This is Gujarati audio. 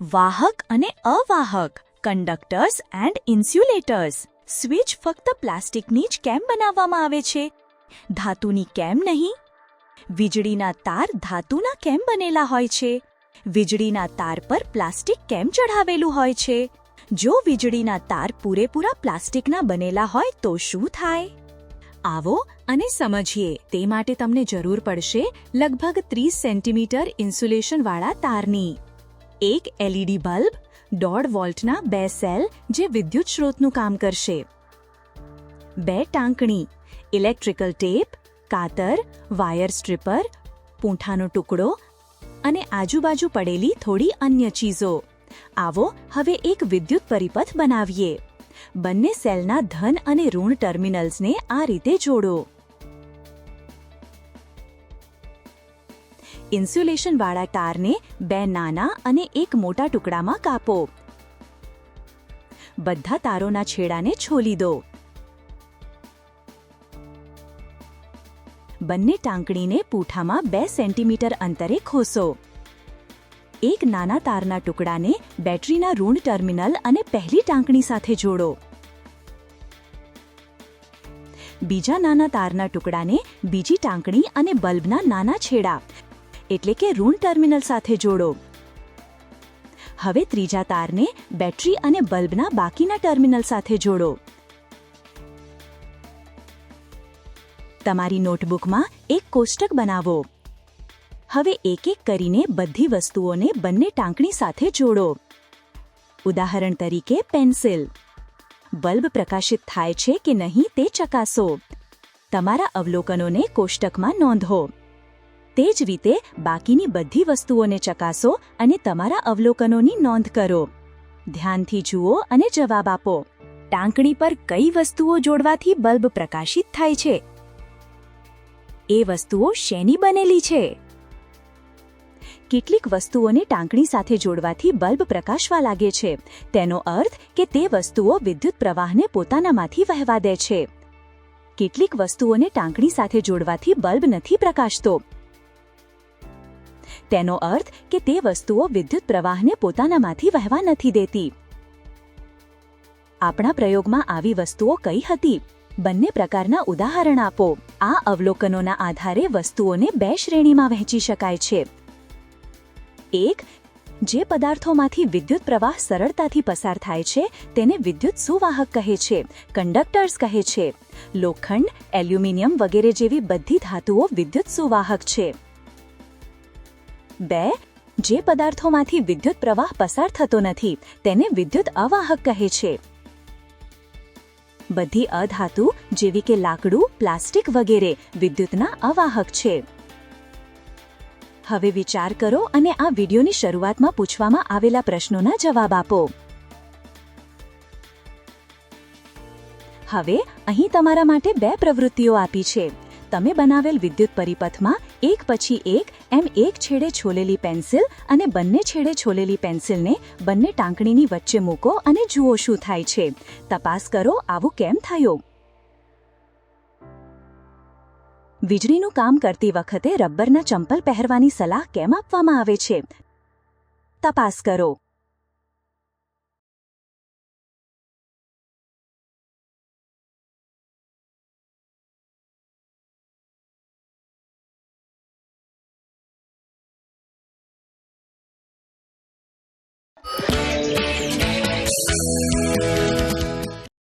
વાહક અને અવાહક કંડક્ટર્સ એન્ડ ઇન્સ્યુલેટર્સ સ્વિચ ફક્ત પ્લાસ્ટિકની જ કેમ બનાવવામાં આવે છે? ધાતુની કેમ નહીં? વીજળીના તાર ધાતુના કેમ બનેલા હોય છે? વીજળીના તાર પર પ્લાસ્ટિક કેમ ચઢાવેલું હોય છે? જો વીજળીના તાર પૂરેપૂરા પ્લાસ્ટિકના બનેલા હોય તો શું થાય? આવો અને સમજીએ. તે માટે તમને જરૂર પડશે લગભગ ત્રીસ સેન્ટીમીટર ઇન્સ્યુલેશનવાળા તારની. એક એલઈડી બલ્બ દોઢ વોલ્ટના બે સેલ જે વિદ્યુત સ્રોતનું કામ કરશે. બે ટાંકણી ઇલેક્ટ્રિકલ ટેપ કાતર વાયર સ્ટ્રીપર પૂંઠાનો ટુકડો અને આજુબાજુ પડેલી થોડી અન્ય ચીજો. આવો હવે એક વિદ્યુત પરિપથ બનાવીએ. બંને સેલના ધન અને ઋણ ટર્મિનલ્સને આ રીતે જોડો. ઇન્સ્યુલેશનવાળા તારને બે નાના અને એક મોટા ટુકડામાં કાપો. બધા તારોના છેડાને છોલી દો. બંને ટાંકણીને પૂંઠામાં બે સેન્ટીમીટર અંતરે ખોસો. એક નાના તારના ટુકડાને બેટરીના ઋણ ટર્મિનલ અને પહેલી ટાંકણી સાથે જોડો. બીજા નાના તારના ટુકડાને બીજી ટાંકણી અને બલ્બના નાના છેડા. એટલે કે ઋણ ટર્મિનલ સાથે જોડો. હવે ત્રીજા તારને બેટરી અને બલ્બના બાકીના ટર્મિનલ સાથે જોડો. તમારી નોટબુકમાં એક કોષ્ટક બનાવો. હવે એક એક કરીને બધી વસ્તુઓને બંને ટાંકણી સાથે જોડો. ઉદાહરણ તરીકે પેન્સિલ. બલ્બ પ્રકાશિત થાય છે કે નહીં તે ચકાસો. તમારા અવલોકનોને કોષ્ટકમાં નોંધો. તે જ રીતે બાકીની બધી વસ્તુઓને ચકાસો અને તમારા અવલોકનોની નોંધ કરો. ધ્યાનથી જુઓ અને જવાબ આપો. ટાંકણી પર કઈ વસ્તુઓ જોડવાથી બલ્બ પ્રકાશિત થાય છે? એ વસ્તુઓ શેની બનેલી છે? કેટલીક વસ્તુઓને ટાંકણી સાથે જોડવાથી બલ્બ પ્રકાશવા લાગે છે. તેનો અર્થ કે તે વસ્તુઓ વિદ્યુત પ્રવાહને પોતાનામાંથી વહેવા દે છે. કેટલીક વસ્તુઓને ટાંકણી સાથે જોડવાથી બલ્બ નથી પ્રકાશતો. તેનો અર્થ કે તે વસ્તુઓ વિદ્યુત પ્રવાહને પોતાનામાંથી વહેવા નથી દેતી. આપણા પ્રયોગમાં આવી વસ્તુઓ કઈ હતી? બંને પ્રકારના ઉદાહરણ આપો. આ અવલોકનોના આધારે વસ્તુઓને બે શ્રેણીમાં વહેંચી શકાય છે. એક, જે પદાર્થોમાંથી વિદ્યુત પ્રવાહ સરળતાથી પસાર થાય છે, તેને વિદ્યુત સુવાહક કહે છે, કંડક્ટર્સ કહે છે. લોખંડ, એલ્યુમિનિયમ વગેરે જેવી બધી ધાતુઓ વિદ્યુત સુવાહક છે. બે, જે પદાર્થોમાંથી વિદ્યુત પ્રવાહ પસાર થતો નથી, તેને વિદ્યુત અવાહક કહે છે. બધી અધાતુ, જેવી કે લાકડું, પ્લાસ્ટિક વગેરે, વિદ્યુતના અવાહક છે. હવે વિચાર કરો અને આ વિડિયોની શરૂઆતમાં પૂછવામાં આવેલા પ્રશ્નોના જવાબ આપો. હવે, અહીં તમારા માટે બે પ્રવૃત્તિઓ આપી છે. તમે બનાવેલ વિદ્યુત પરિપથમાં એક પછી એક એમ એક છેડે છોલેલી પેન્સિલ અને બંને છેડે છોલેલી પેન્સિલને બંને ટાંકણીની વચ્ચે મૂકો અને જુઓ શું થાય છે. તપાસ કરો, આવું કેમ થયું? વીજળીનું કામ કરતી વખતે રબ્બરના ચંપલ પહેરવાની સલાહ કેમ આપવામાં આવે છે? તપાસ કરો.